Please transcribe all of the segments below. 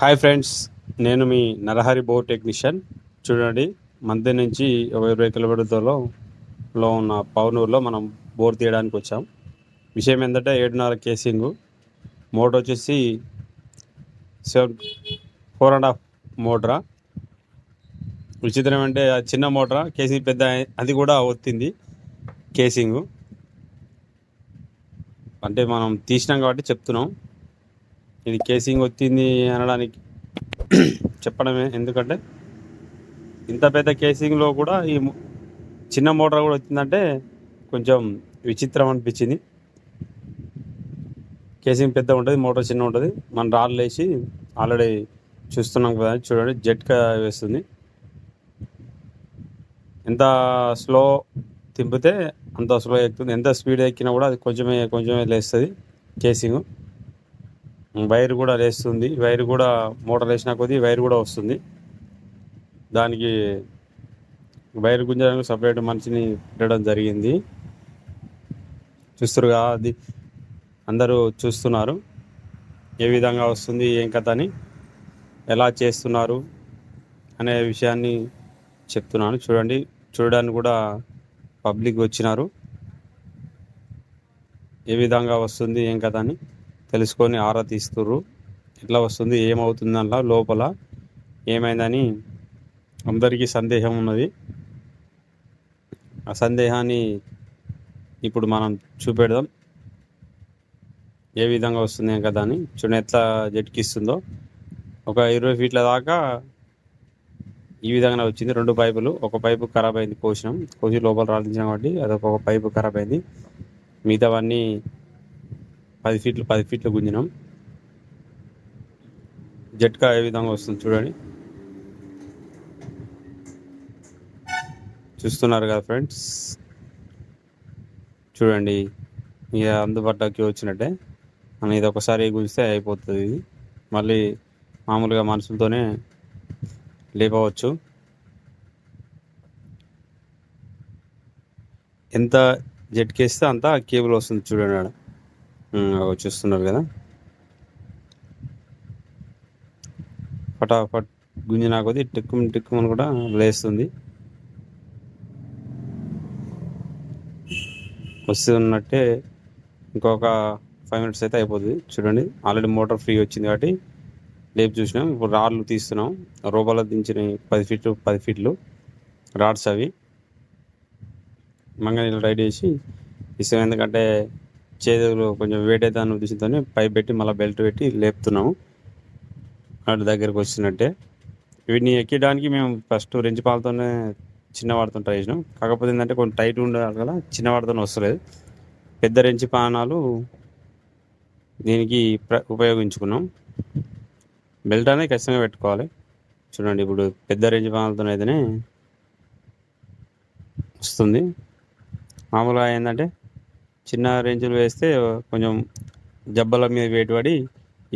Hi friends నేను మీ Narahari bore technician. చూడండి మంది నుంచి ఒక ఇరవై కిలోమీటర్లో దూరంలో ఉన్న పవనూరులో మనం బోర్ తీయడానికి వచ్చాం. విషయం ఏంటంటే ఏడున్నర కేసింగ్. మోటర్ వచ్చేసి సెవెన్ ఫోర్ అండ్ హాఫ్ మోటరా? విచిత్రం అంటే ఆ చిన్న మోటరా? కేసింగ్ పెద్ద అది కూడా ఒత్తింది కేసింగ్. అంటే మనం తీసినాం కాబట్టి చెప్తున్నాం. ఇది కేసింగ్ వచ్చింది అనడానికి చెప్పడమే. ఎందుకంటే ఇంత పెద్ద కేసింగ్లో కూడా ఈ చిన్న మోటార్ కూడా వచ్చిందంటే కొంచెం విచిత్రం అనిపించింది. కేసింగ్ పెద్ద ఉంటుంది మోటార్ చిన్న ఉంటుంది. మన రాళ్ళు వేసి ఆల్రెడీ చూస్తున్నాం కదా చూడండి జెట్గా వేస్తుంది. ఎంత స్లో తింపితే అంత స్లో ఎక్కుతుంది. ఎంత స్పీడ్ ఎక్కినా కూడా అది కొంచెమే కొంచెమే లేస్తుంది కేసింగ్. వైర్ కూడా లేస్తుంది. వైర్ కూడా మోటార్ వేసిన కొద్దీ వైర్ కూడా వస్తుంది. దానికి వైర్ గుంజడానికి సపరేట్ మనిషిని పెట్టడం జరిగింది. చూస్తురుగా అది అందరూ చూస్తున్నారు. ఏ విధంగా వస్తుంది ఏం కథ అని ఎలా చేస్తున్నారు అనే విషయాన్ని చెప్తున్నాను. చూడండి చూడడానికి కూడా పబ్లిక్ వచ్చినారు. ఏ విధంగా వస్తుంది ఏం కథ అని. తెలుసుకొని ఆరా తీస్తుర్రు. ఎట్లా వస్తుంది ఏమవుతుంది అలా లోపల ఏమైందని అందరికీ సందేహం ఉన్నది. ఆ సందేహాన్ని ఇప్పుడు మనం చూపెడదాం. ఏ విధంగా వస్తుంది ఇంకా కదా అని చూడండి ఎట్లా జట్కిస్తుందో. ఒక ఇరవై ఫీట్ల దాకా ఈ విధంగా వచ్చింది. రెండు పైపులు. ఒక పైపు ఖరాబ్ అయింది కోసినాం. కోసి లోపల రాలించాం కాబట్టి అదొక పైపు ఖరాబ్ అయింది. మిగతావన్నీ పది ఫీట్లు పది ఫీట్లు గుంజినాం. జట్కా ఏ విధంగా వస్తుంది చూడండి. చూస్తున్నారు కదా ఫ్రెండ్స్? చూడండి ఇక అందుబాటులోకి వచ్చినట్టే. మనం ఇది ఒకసారి గుంజితే అయిపోతుంది ఇది. మళ్ళీ మామూలుగా మనుషులతోనే లేపవచ్చు. ఎంత జట్కేస్తే అంత కేబుల్ వస్తుంది చూడండి ఆడ. చూస్తున్నారు కదా. ఫటాఫట్ గుంజినా కొద్దీ టిక్కుమని టిక్కుమని కూడా లేస్తుంది. వస్తున్నట్టే ఇంకొక ఫైవ్ మినిట్స్ అయితే అయిపోతుంది చూడండి ఆల్రెడీ మోటార్ ఫ్రీ వచ్చింది కాబట్టి లేపు చూసినాం. ఇప్పుడు రాడ్లు తీస్తున్నాం. రూపాయలు దించిన పది ఫీట్లు పది ఫీట్లు రాడ్స్ అవి. మంగళ రైడ్ చేసి ఇస్తాం. ఎందుకంటే చేతులు కొంచెం వెయిట్ అయితే అన్న ఉద్దేశంతో పైప్ పెట్టి మళ్ళీ బెల్ట్ పెట్టి లేపుతున్నాము. అటు దగ్గరికి వచ్చినట్టే. వీటిని ఎక్కడానికి మేము ఫస్ట్ రెంచి పాలతోనే చిన్నవాడితో ట్రై చేసినాం. కాకపోతే ఏంటంటే కొంచెం టైట్ ఉండాలి కదా చిన్నవాడితోనే వస్తలేదు. పెద్ద రెంచి పానాలు దీనికి ప్ర ఉపయోగించుకున్నాం. బెల్ట్ అనేది ఖచ్చితంగా పెట్టుకోవాలి. చూడండి ఇప్పుడు పెద్ద రేంజ్ పానాలతో అయితేనే వస్తుంది. మామూలుగా ఏంటంటే చిన్న రేంజ్లు వేస్తే కొంచెం జబ్బల మీద వేటు పడి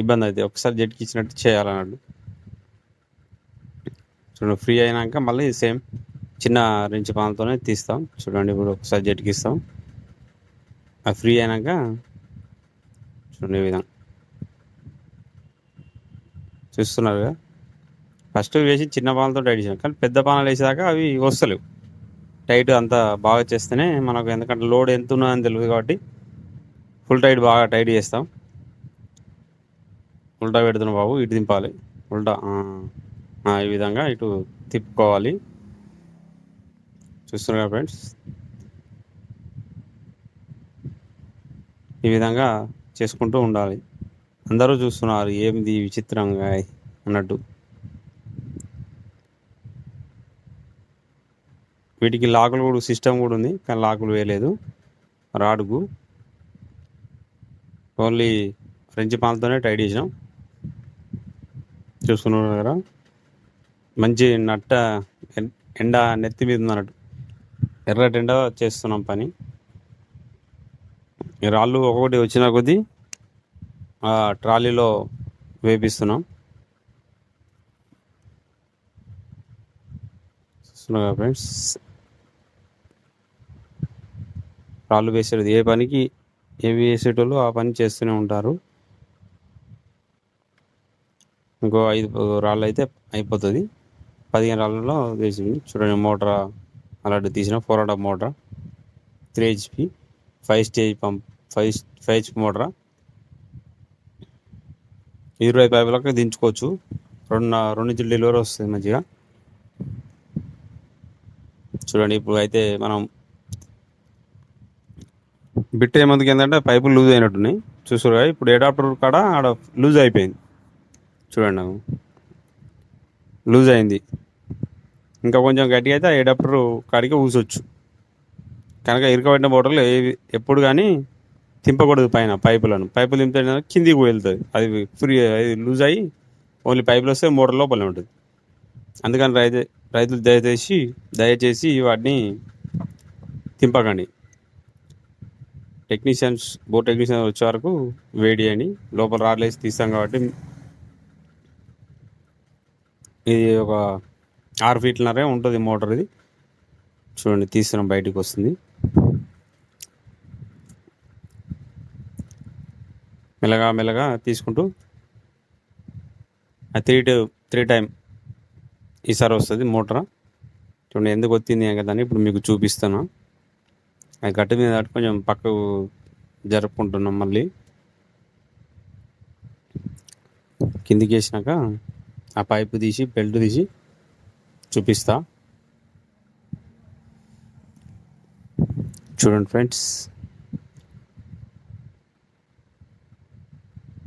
ఇబ్బంది అవుతుంది. ఒకసారి జట్కి ఇచ్చినట్టు చేయాలన్నాడు. చూడండి ఫ్రీ అయినాక మళ్ళీ సేమ్ చిన్న రేంజ్ పాలతోనే తీస్తాం. చూడండి ఇప్పుడు ఒకసారి జట్కి ఇస్తాం. అది ఫ్రీ అయినాక చూడండి ఈ విధంగా. చూస్తున్నారుగా ఫస్ట్ వేసి చిన్న పాలతో టైట్ కానీ పెద్ద పానాలు వేసేదాకా అవి వస్తలేవు. టైట్ అంత బాగా చేస్తేనే మనకు ఎందుకంటే లోడ్ ఎంత ఉన్నదని తెలియదు కాబట్టి ఫుల్ టైట్ బాగా టైట్ చేస్తాం. ఉల్టా పెడుతున్నా బాబు ఇటు దింపాలి. ఉల్టా ఈ విధంగా ఇటు తిప్పుకోవాలి. చూస్తున్నారు ఫ్రెండ్స్? ఈ విధంగా చేసుకుంటూ ఉండాలి. అందరూ చూస్తున్నారు ఏంది విచిత్రంగా అన్నట్టు. వీటికి లాకులు కూడా సిస్టమ్ కూడా ఉంది కానీ లాకులు వేయలేదు. రాడుకు. ఓన్లీ ఫ్రెంచ్ పాలతోనే టైట్ చేసినాం. చూసుకున్నారు? కదా మంచి నట్ట ఎండ నెత్తి మీద ఉంది అన్నట్టు ఎర్రటి ఎండ చేస్తున్నాం పని. రాళ్ళు ఒక్కొక్కటి వచ్చిన కొద్దీ ఆ ట్రాలీలో వేపిస్తున్నాం. చూస్తున్నా ఫ్రెండ్స్? రాళ్ళు వేసేది. ఏ పనికి ఏవి వేసేటోళ్ళు ఆ పని చేస్తూనే ఉంటారు. ఇంకో ఐదు రాళ్ళు అయితే అయిపోతుంది. పదిహేను రాళ్ళలో వేసింది. చూడండి మోటార్ అలాంటి తీసిన four hundred motor. Three HP five stage pump five five HP motor? ఇరవై పైపులకు దించుకోవచ్చు. రెండు రెండు నుంచి డెలివరీ వస్తుంది మంచిగా. చూడండి ఇప్పుడు అయితే మనం బిట్ ఏమందుకు ఏంటంటే పైపులు లూజ్ అయినట్టున్నాయి. చూసారు ఇప్పుడు ఏడాప్టర్ కాడ ఆడ లూజ్ అయిపోయింది. చూడండి నాకు. లూజ్ అయింది. ఇంకా కొంచెం గట్టిగా అయితే ఆ కాడికి ఊసొచ్చు. కనుక ఇరకబడిన బోటర్లు ఏవి ఎప్పుడు కానీ తింపకూడదు పైన పైపులను. పైపులు తింపితే కిందికి వెళ్తుంది అది ఫ్రీ అది లూజ్ అయ్యి ఓన్లీ పైపులు వస్తే మోటార్ లోపలే ఉంటుంది. అందుకని రైతు రైతులు దయచేసి దయచేసి వాటిని తింపకండి. టెక్నీషియన్స్ బోర్ టెక్నీషియన్స్ వచ్చే వరకు వేడి అని లోపల రాడ్లేసి తీస్తాం కాబట్టి ఇది ఒక ఆరు ఫీట్లన్నరే ఉంటుంది మోటార్ ఇది. చూడండి తీస్తున్నాం బయటికి వస్తుంది. మెల్లగా మెల్లగా తీసుకుంటూ ఆ త్రీ టు త్రీ టైం ఈసారి వస్తుంది మోటార్. చూడండి ఎందుకు వచ్చింది కదా అని ఇప్పుడు మీకు చూపిస్తాను గట్టి మీద దాటి కొంచెం పక్కకు జరుపుకుంటున్నాం మళ్ళీ. కిందికి వేసినాక ఆ పైపు తీసి బెల్ట్ తీసి చూపిస్తా. చూడండి ఫ్రెండ్స్.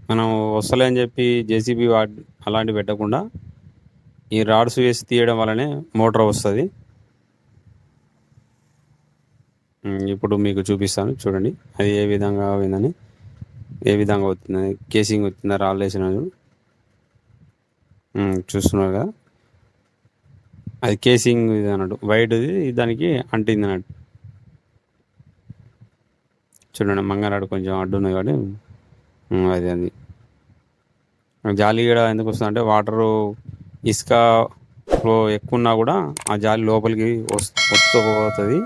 మనం వస్తలే అని చెప్పి జేసీబీ అలాంటివి పెట్టకుండా ఈ రాడ్స్ వేసి తీయడం వల్లనే మోటార్ వస్తుంది. ఇప్పుడు మీకు చూపిస్తాను చూడండి. అది ఏ విధంగా అయిందని ఏ విధంగా అవుతుంది కేసింగ్ వచ్చిందా రాళ్ళు వేసిన చూస్తున్నారు కదా. అది కేసింగ్ ఇది అన్నట్టు. వైట్ది దానికి అంటింది అన్నట్టు. చూడండి మంగనాడు కొంచెం అడ్డు ఉంది కాబట్టి అది అది. జాలి కూడా ఎందుకు వస్తుంది అంటే వాటరు ఇసుక ఫ్లో ఎక్కువ ఉన్నా కూడా ఆ జాలి లోపలికి వస్తూ పోతుంది.